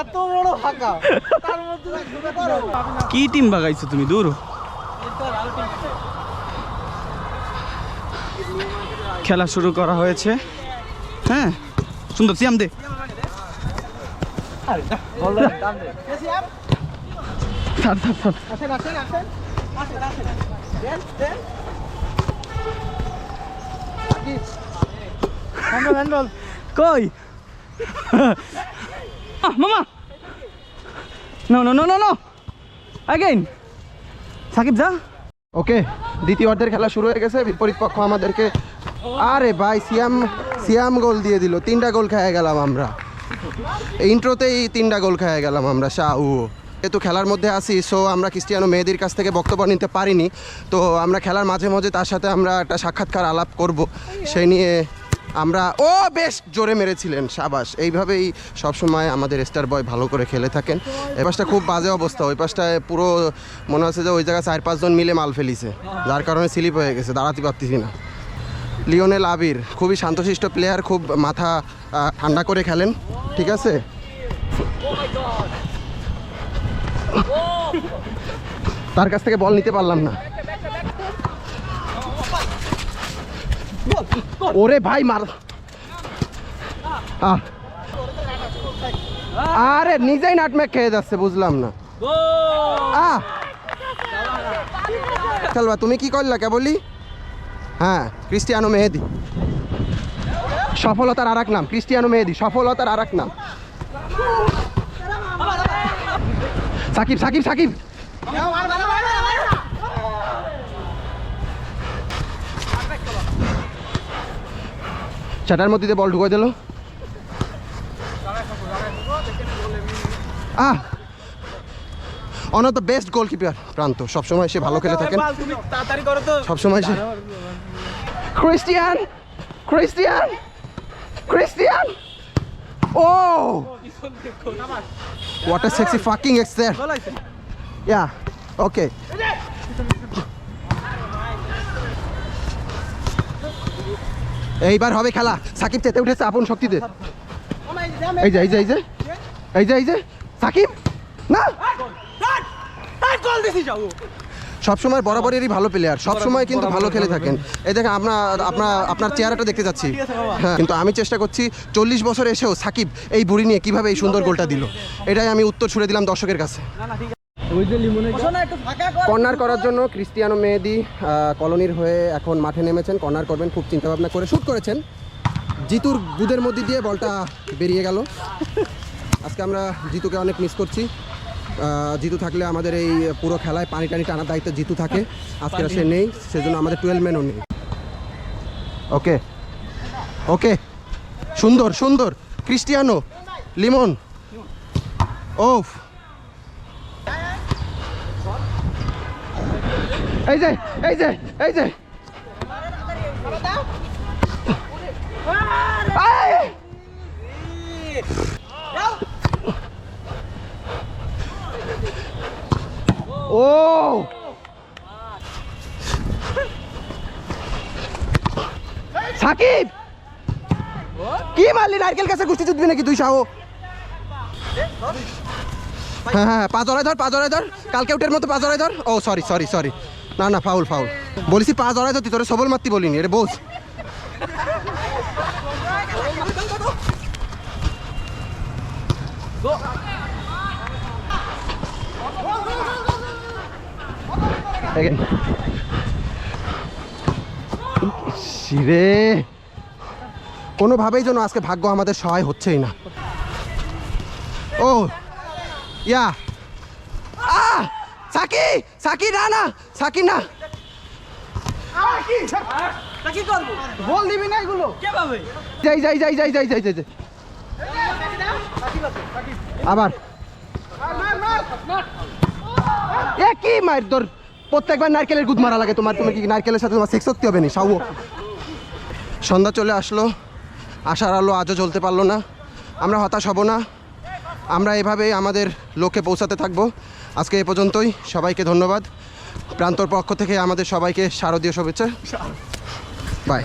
এত বড় ফাঁকা। তার মধ্যে কি টিম বাগাইছো তুমি? দূর। খেলা শুরু করা হয়েছে। হ্যাঁ? সুন্দর সিয়াম দে। কই? mama, mama. No, no, no, no, no. Again. Shakib যা ওকে দ্বিতীয় অর্ধের খেলা শুরু হয়ে গেছে বিপরীত পক্ষ আমাদেরকে আরে ভাই সিয়াম সিয়াম গোল দিয়ে দিল তিনটা গোল খেয়ে গেলাম আমরা ইন্ট্রোতেই তিনটা গোল খেয়ে গেলাম আমরা শাহ যেহেতু খেলার মধ্যে আছি সো আমরা ক্রিস্টিয়ানো মেহেদির কাছ থেকে বক্তব্য নিতে পারিনি তো আমরা খেলার মাঝে মাঝে তার সাথে আমরা একটা সাক্ষাৎকার আলাপ করব সেই নিয়ে আমরা, ও, বেশ, জোরে মেরেছিলেন, সাবাস। এইভাবেই সবসময় আমাদের স্টার বয় ভালো করে খেলে থাকেন। এ পাশটা খুব বাজে অবস্থা, ওই পাশটায় পুরো মনে হচ্ছে যে ওই জায়গায় চার পাঁচজন মিলে মাল ফেলিছে, যার কারণে স্লিপ হয়ে গেছে, দাঁড়াতে পারতেছি না। লিওনেল আবির, খুবই শান্তশিষ্ট প্লেয়ার খুব মাথা ঠান্ডা করে খেলেন, ঠিক আছে? তার কাছ থেকে বল নিতে পারলাম না। ওরে ভাই মার। আহ। আরে নিজেই নাটম্যাক খেয়ে যাচ্ছে বুঝলাম না। আহ। খেলবা তুমি কি করলা কেবলি হ্যাঁ ক্রিস্টিয়ানো মেহেদি। সফলতার আর এক নাম ক্রিস্টিয়ানো মেহেদি সফলতার আর এক নাম। সাকিব সাকিব সাকিব। চাটার মধ্যে বল ঢুকে দিল। Ah! On the best goalkeeper প্রান্ত। সবসময় সে ভালো খেলে থাকেন। সবসময় সে Cristian! Cristian! Cristian! Oh! What a sexy fucking এক্সের ইয়া ওকে এইবার হবে খেলা। সাকিব চেতে উঠেছে, আপন শক্তিতে। এই যে এই যে এই যে। এই যে এই যে। সাকিব, না? সবসময় বরাবরেরই ভালো প্লেয়ার সবসময় কিন্তু ভালো খেলে থাকেন। এই দেখেন, আপনার আপনার আপনার চেহারাটা দেখতে যাচ্ছি। হ্যাঁ কিন্তু আমি চেষ্টা করছি, চল্লিশ বছর এসেও সাকিব এই বুড়ি নিয়ে কীভাবে এই সুন্দর গোলটা দিল। এটাই আমি উত্তর ছুড়ে দিলাম দর্শকের কাছে। কর্নার করার জন্য ক্রিস্টিয়ানো মেহেদি কলোনির হয়ে এখন মাঠে নেমেছেন। কর্নার করবেন খুব চিন্তা ভাবনা করে শ্যুট করেছেন। জিতুর গুদের মধ্যে দিয়ে বলটা বেরিয়ে গেল। আজকে আমরা জিতুকে অনেক মিস করছি। জিতু থাকলে আমাদের এই পুরো খেলায় পানি টানি টানার দায়িত্ব জিতু থাকে। আজকে আর সে নেই সেজন্য আমাদের টুয়েলভ ম্যানও নেই। ওকে। ওকে। সুন্দর সুন্দর। ক্রিস্টিয়ানো লিমন। ওফ। এই যে এই যে এই যে এই! ও সাকিব কি মারলি নারকেল কাছে গুষ্টি চুদবি নাকি তুই সাহো হ্যাঁ হ্যাঁ পা জড়াই ধর, পা জড়াই ধর। কালকে উঠের মতো পা জড়াই ধর। ও সরি সরি সরি না না ফাউল ফাউল বলিসি পা জড়াই ধর, তুই তোরে সবল মারতি বলিনি, এটা বোঝ. শিরে। কোনোভাবেই যেন আজকে ভাগ্য আমাদের সহায় হচ্ছেই না। ও। ইয়া। আহ! সাকি সাকি না না সাকি না। কি করব। বল দিবি না এগুলো। কীভাবে? যাই আবার। এ কি মার তোর প্রত্যেকবার নারকেলের গুদ মারা লাগে তোমার। তুমি কি নারকেলের সাথে তোমার সেক্স হতে হবে না? সাউ সন্ধ্যা চলে আসলো। আসার আলো আজও চলতে পারল না। আমরা হতাশ হব না। আমরা এভাবেই আমাদের লক্ষ্যে পৌঁছাতে থাকব। আজকে এ পর্যন্তই। সবাইকে ধন্যবাদ। প্রান্তর পক্ষ থেকে আমাদের সবাইকে শারদীয় শুভেচ্ছা। বাই